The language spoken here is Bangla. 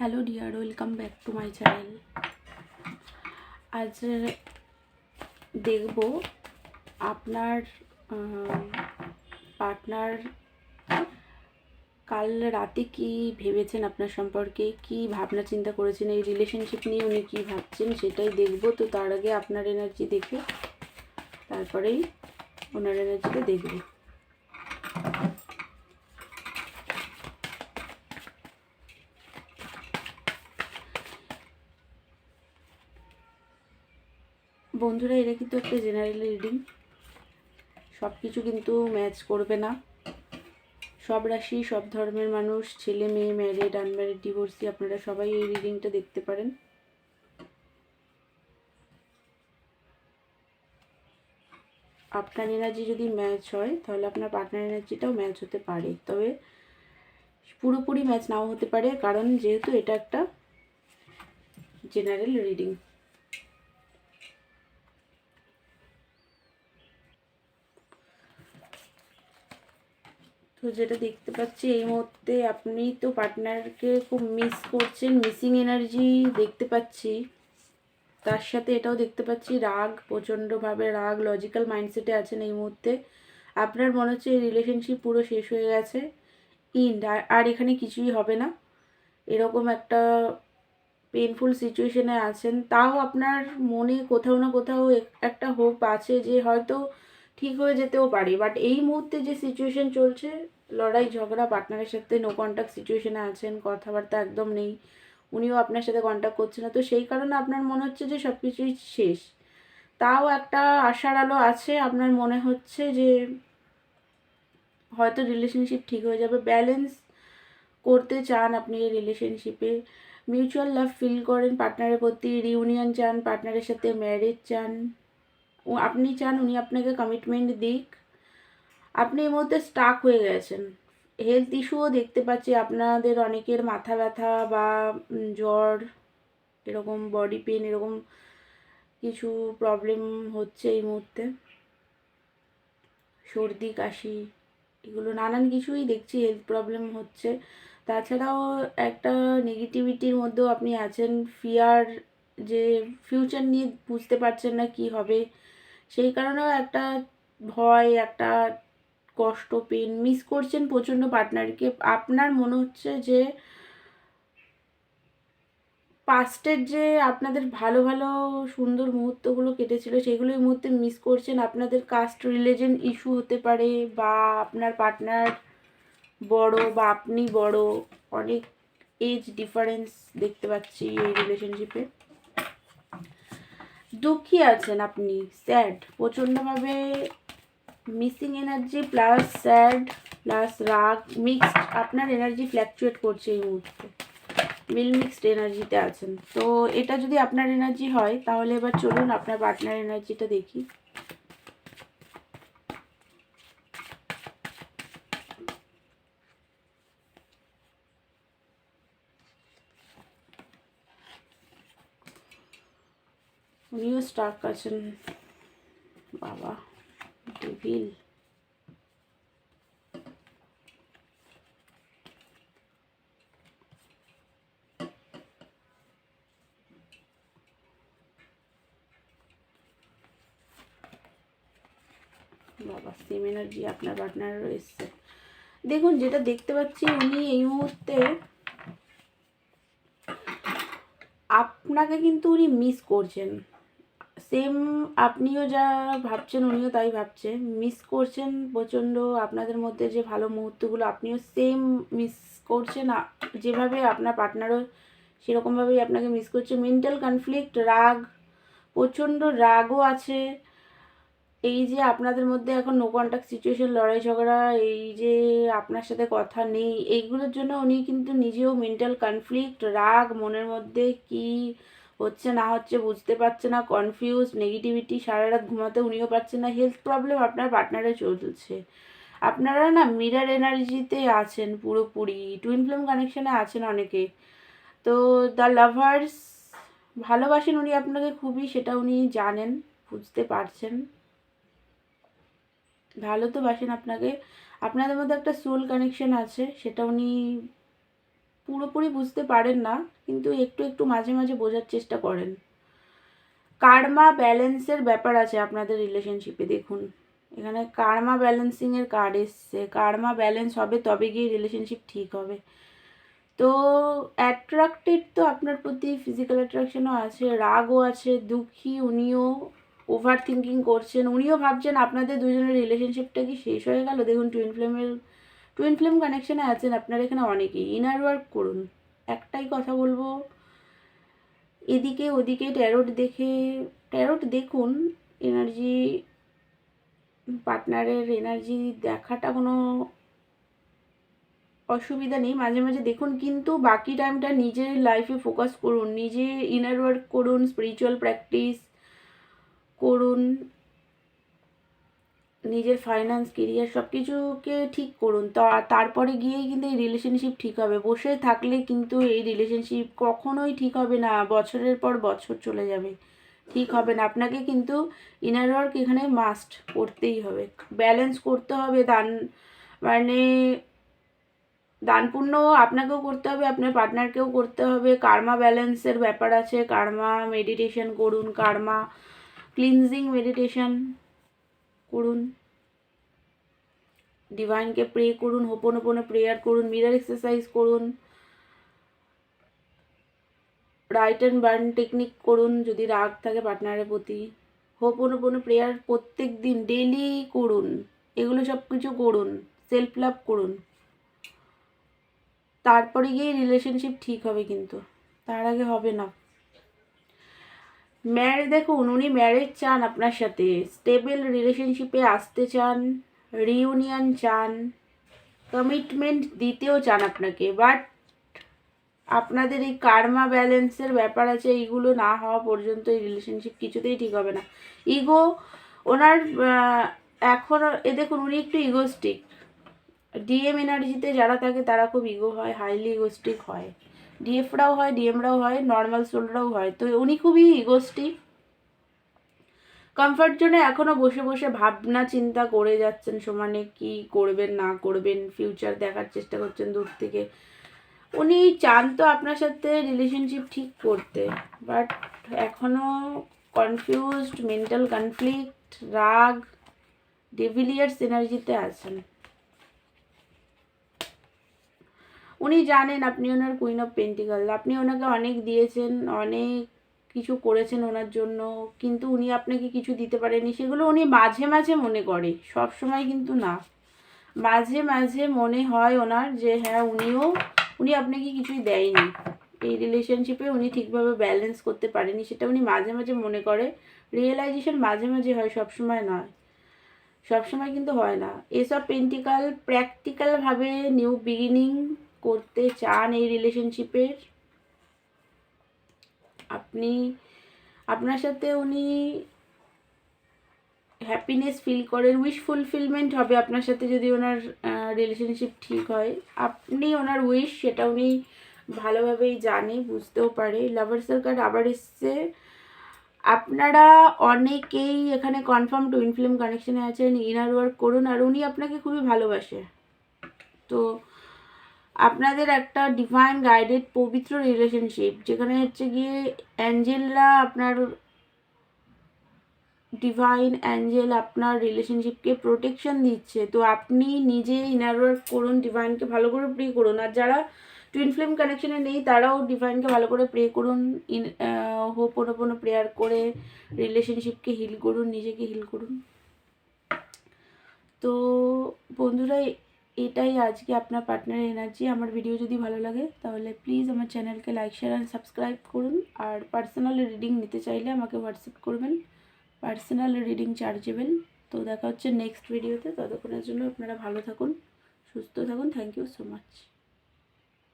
Hello dear, welcome back to my channel. আজ দেখব আপনার পার্টনার কাল রাতে কি ভেবেছেন আপনার সম্পর্কে? কি ভাবনা চিন্তা করেছেন? এই রিলেশনশিপ নিয়ে উনি কী ভাবছেন সেটাই দেখব। তো তার আগে আপনার এনার্জি দেখে তারপরেই ওনার এনার্জিটা দেখব। বন্ধুরা এটা কিন্তু একটা জেনারেল রিডিং সব কিছু কিন্তু ম্যাচ করবে না। সব রাশি, সব ধর্মের মানুষ, ছেলে, মেয়ে ম্যারিড আনম্যারিড ডিভোর্সি আপনারা সবাই এই রিডিংটা দেখতে পারেন। আপনার এনার্জি যদি ম্যাচ হয়, তাহলে আপনার পার্টনার এনার্জিটাও ম্যাচ হতে পারে। তবে পুরোপুরি ম্যাচ নাও হতে পারে, কারণ যেহেতু এটা একটা জেনারেল রিডিং তো যেটা দেখতে পাচ্ছি, এই মুহূর্তে আপনি তো পার্টনারকে খুব মিস করছেন মিসিং এনার্জি দেখতে পাচ্ছি। তার সাথে এটাও দেখতে পাচ্ছি, রাগ, প্রচণ্ডভাবে রাগ লজিক্যাল মাইন্ডসেটে আছেন এই মুহূর্তে। আপনার মনে হচ্ছে এই রিলেশনশিপ পুরো শেষ হয়ে গেছে? ইন্ড আর এখানে কিছুই হবে না। এরকম একটা পেনফুল সিচুয়েশনে আছেন। তাও আপনার মনে কোথাও না কোথাও একটা হোপ আছে যে হয়তো ঠিক হয়ে যেতেও পারে। বাট এই মুহূর্তে যে সিচুয়েশন চলছে, লড়াই, ঝগড়া পার্টনারের সাথে নো কন্ট্যাক্ট সিচুয়েশনে আছেন, কথাবার্তা একদম নেই, উনিও আপনার সাথে কন্ট্যাক্ট করছে না। তো সেই কারণে আপনার মনে হচ্ছে যে সব কিছুই শেষ। তাও একটা আশার আলো আছে, আপনার মনে হচ্ছে যে হয়তো রিলেশনশিপ ঠিক হয়ে যাবে। ব্যালেন্স করতে চান আপনি এই রিলেশনশিপে মিউচুয়াল লাভ ফিল করেন পার্টনারের প্রতি রিউনিয়ন চান পার্টনারের সাথে ম্যারেজ চান। ও আপনি চান উনি আপনাকে কমিটমেন্ট দিক। আপনি এই মুহূর্তে স্টাক হয়ে গেছেন। হেলথ ইস্যুও দেখতে পাচ্ছি, আপনাদের অনেকের মাথা ব্যথা বা জ্বর, এরকম বডি পেন এরকম কিছু প্রবলেম হচ্ছে এই মুহূর্তে। সর্দি, কাশি, এগুলো নানান কিছুই দেখছি হেলথ প্রবলেম হচ্ছে। তাছাড়াও একটা নেগেটিভিটির মধ্যেও আপনি আছেন। ফিয়ার যে ফিউচার নিয়ে বুঝতে পারছেন না কি হবে। সেই কারণেও একটা ভয়, একটা কষ্ট পেন মিস করছেন প্রচণ্ড পার্টনারকে আপনার মনে হচ্ছে যে পাস্টের যে আপনাদের ভালো ভালো, সুন্দর মুহূর্তগুলো কেটেছিল, সেগুলো এই মুহূর্তে মিস করছেন। আপনাদের কাস্ট রিলিজন ইস্যু হতে পারে বা আপনার পার্টনার বড় বা আপনি বড়, অনেক এজ ডিফারেন্স দেখতে পাচ্ছি এই রিলেশনশিপে দুঃখী আছেন আপনি স্যাড প্রচণ্ডভাবে missing energy plus sad plus রাগ মিক্সড আপনার এনার্জি ফ্ল্যাকচুয়েট করছে এই মুহূর্তে। মিল মিক্সড এনার্জিতে আছেন। তো এটা যদি আপনার এনার্জি হয়, তাহলে এবার চলুন আপনার পার্টনার এনার্জিটা দেখি। উনিও স্টাক আছেন। বাবা ডেভিল বাবা সেম এনার্জি আপনার পার্টনারেরও এসছে। দেখুন, যেটা দেখতে পাচ্ছি উনি এই মুহূর্তে, আপনাকে কিন্তু উনি মিস করছেন। সেম আপনিও যা ভাবছেন, উনিও তাই ভাবছে। মিস করছেন প্রচণ্ড, আপনাদের মধ্যে যে ভালো মুহূর্তগুলো, আপনিও সেম মিস করছেন। যেভাবে আপনার পার্টনারও সেরকমভাবেই আপনাকে মিস করছে। মেন্টাল কনফ্লিক্ট রাগ, প্রচণ্ড রাগও আছে। এই যে আপনাদের মধ্যে এখন নো কন্ট্যাক্ট সিচুয়েশন লড়াই ঝগড়া, এই যে আপনার সাথে কথা নেই, এইগুলোর জন্য উনি কিন্তু নিজেও মেন্টাল কনফ্লিক্ট রাগ, মনের মধ্যে কি হচ্ছে না হচ্ছে, বুঝতে পারছে না কনফিউজ নেগেটিভিটি সারা রাত ঘুমাতে উনিও পারছেন না হেলথ প্রবলেম আপনার পার্টনারে চলছে। আপনারা না মিরার এনার্জিতে আছেন পুরোপুরি টুইন ফ্লেম কানেকশানে আছেন অনেকে। তো দ্য লাভার্স ভালোবাসেন উনি আপনাকে খুবই, সেটা উনি জানেন, বুঝতে পারছেন। ভালো তো বাসেন আপনাকে। আপনাদের মধ্যে একটা সোল কানেকশন আছে, সেটা উনি পুরোপুরি বুঝতে পারেন না, কিন্তু একটু একটু মাঝে মাঝে বোঝার চেষ্টা করেন। কার্মা ব্যালেন্সের ব্যাপার আছে আপনাদের রিলেশনশিপে দেখুন। এখানে কার্মা ব্যালেন্সিংয়ের কার্ড এসছে। কার্মা ব্যালেন্স হবে তবে গিয়ে রিলেশনশিপ ঠিক হবে। তো অ্যাট্রাক্টেড তো আপনার প্রতি ফিজিক্যাল অ্যাট্রাকশনও আছে, রাগও আছে, দুঃখী, উনিও ওভার থিঙ্কিং করছেন, উনিও ভাবছেন আপনাদের দুজনের রিলেশনশিপটা কি শেষ হয়ে গেল? দেখুন টুইন ফ্লেমের টুইন ফ্লেম কানেকশানে আছেন আপনার এখানে অনেকেই। ইনার ওয়ার্ক করুন। একটাই কথা বলব, এদিকে ওদিকে ট্যারোট দেখে ট্যারোট দেখুন এনার্জি পার্টনারের এনার্জি দেখাটা কোনো অসুবিধা নেই। মাঝে মাঝে দেখুন, কিন্তু বাকি টাইমটা নিজের লাইফে ফোকাস করুন, নিজে ইনার ওয়ার্ক করুন স্পিরিচুয়াল প্র্যাকটিস করুন। নিজের ফাইন্যান্স কেরিয়ার সব কিছুকে ঠিক করুন। তারপরে গিয়েই কিন্তু এই রিলেশনশিপ ঠিক হবে। বসে থাকলে কিন্তু এই রিলেশনশিপ কখনোই ঠিক হবে না। বছরের পর বছর চলে যাবে। ঠিক হবে না। আপনাকে কিন্তু ইনার ওয়ার্ক এখানে মাস্ট করতেই হবে। ব্যালেন্স করতে হবে। দান মানে দান পুণ্য আপনাকেও করতে হবে, আপনার পার্টনারকেও করতে হবে। কার্মা ব্যালেন্সের ব্যাপার আছে। কার্মা মেডিটেশন করুন। কার্মা ক্লিনজিং মেডিটেশন করুন। ডিভাইনকে প্রে করুন হোপন হোপনে প্রেয়ার করুন মিরার এক্সারসাইজ করুন রাইট অ্যান্ড বার্ন টেকনিক করুন যদি রাগ থাকে পার্টনারের প্রতি। হোপন হোপনে প্রেয়ার প্রত্যেক দিন ডেলি করুন, এগুলো সব কিছু করুন সেলফ লাভ করুন। তারপরে গিয়ে রিলেশনশিপ ঠিক হবে কিন্তু, তার আগে হবে না। ম্যারেজ দেখুন, উনি ম্যারেজ চান আপনার সাথে স্টেবল রিলেশনশিপে আসতে চান। রিউনিয়ন চান। কমিটমেন্ট দিতেও চান আপনাকে বাট আপনাদের এই কার্মা ব্যালেন্সের ব্যাপার আছে, এইগুলো না হওয়া পর্যন্ত এই রিলেশনশিপ কিছুতেই ঠিক হবে না। ইগো ওনার এখন, এ দেখুন, উনি একটু ইগোস্টিক ডিএম এনার্জিতে যারা থাকে, তারা খুব ইগো হয় হাইলি ইগোস্টিক হয়। ডিএফরাও হয় ডিএমরাও হয় নর্মাল সোলরাও হয়। তো উনি খুবই ইগোস্টিক কমফর্ট জোনে এখনও বসে বসে ভাবনা চিন্তা করে যাচ্ছেন সমানে কি করবেন, না করবেন ফিউচার দেখার চেষ্টা করছেন দূর থেকে। উনি চান তো আপনার সাথে রিলেশনশিপ ঠিক করতে বাট এখনও কনফিউজড মেন্টাল কনফ্লিক্ট রাগ ডেভিলিয়ার্স এনার্জিতে আছেন। উনি জানেন আপনি ওনার কুইন অফ পেন্টিকাল আপনি ওনাকে অনেক দিয়েছেন, অনেক কিছু করেছেন ওনার জন্য, কিন্তু উনি আপনাকে কিছু দিতে পারেনি সেগুলো উনি মাঝে মাঝে মনে করে, সব সময় কিন্তু না। মাঝে মাঝে মনে হয় ওনার যে হ্যাঁ উনিও, উনি আপনাকে কিছুই দেয়নি। এই রিলেশনশিপে উনি ঠিকভাবে ব্যালেন্স করতে পারেনি সেটা উনি মাঝে মাঝে মনে করে। রিয়েলাইজেশন মাঝে মাঝে হয় সবসময় নয়। সবসময় কিন্তু হয় না। এসব পেন্টিকাল প্র্যাকটিক্যালভাবে নিউ বিগিনিং করতে চান এই রিলেশনশিপের আপনি, আপনার সাথে উনি হ্যাপিনেস ফিল করেন উইশ ফুলফিলমেন্ট হবে আপনার সাথে যদি ওনার রিলেশনশিপ ঠিক হয়। আপনি ওনার উইশ সেটা উনি ভালোভাবেই জানে, বুঝতেও পারে। লাভার্সের কার্ড আবার এসছে। আপনারা অনেকেই এখানে কনফার্ম টুইন ফিল্ম কানেকশানে আছেন ইনার ওয়ার্ক করুন, আর উনি আপনাকে খুবই ভালোবাসে। তো আপনাদের একটা ডিভাইন গাইডেড পবিত্র রিলেশনশিপ যেখানে হচ্ছে গিয়ে অ্যাঞ্জেলরা আপনার ডিভাইন অ্যাঞ্জেল আপনার রিলেশনশিপকে প্রোটেকশন দিচ্ছে। তো আপনি নিজে ইনার ওয়ার্ক করুন ডিভাইনকে ভালো করে প্রে করুন। আর যারা টুইন ফ্লেম কানেকশনে নেই, তারাও ডিভাইনকে ভালো করে প্রে করুন। ইন হোপোনোপোনো প্রেয়ার করে রিলেশনশিপকে হিল করুন, নিজেকে হিল করুন। তো বন্ধুরা এটাই আজকে আপনার পার্টনার এনার্জি আমার ভিডিও যদি ভালো লাগে, তাহলে প্লিজ আমার চ্যানেলকে লাইক শেয়ার অ্যান্ড সাবস্ক্রাইব করুন। আর পার্সোনাল রিডিং নিতে চাইলে আমাকে হোয়াটসঅ্যাপ করবেন। পার্সোনাল রিডিং চার্জেবেল তো দেখা হচ্ছে নেক্সট ভিডিওতে ততক্ষণের জন্য আপনারা ভালো থাকুন, সুস্থ থাকুন। Thank you so much